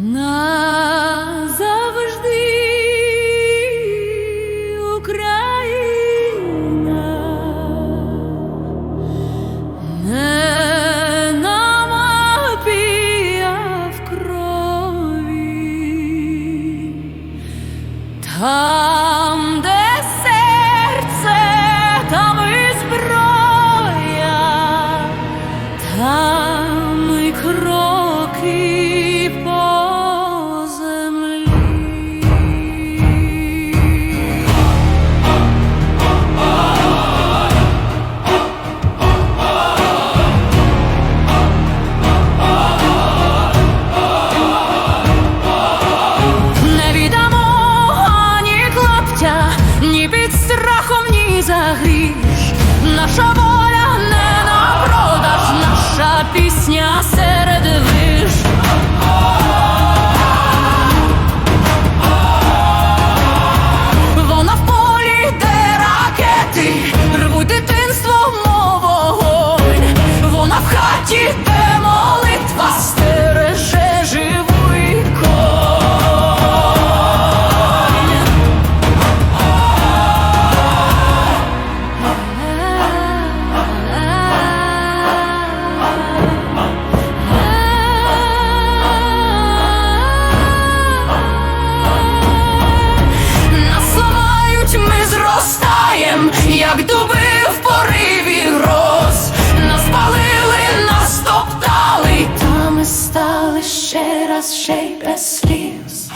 No. Відубив пориві роз, нас палили, нас топтали, та ми стали ще раз ще й без сліз.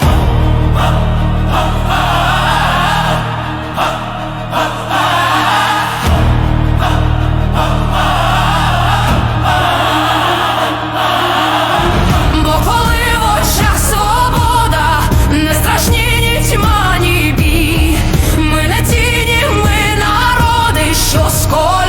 score.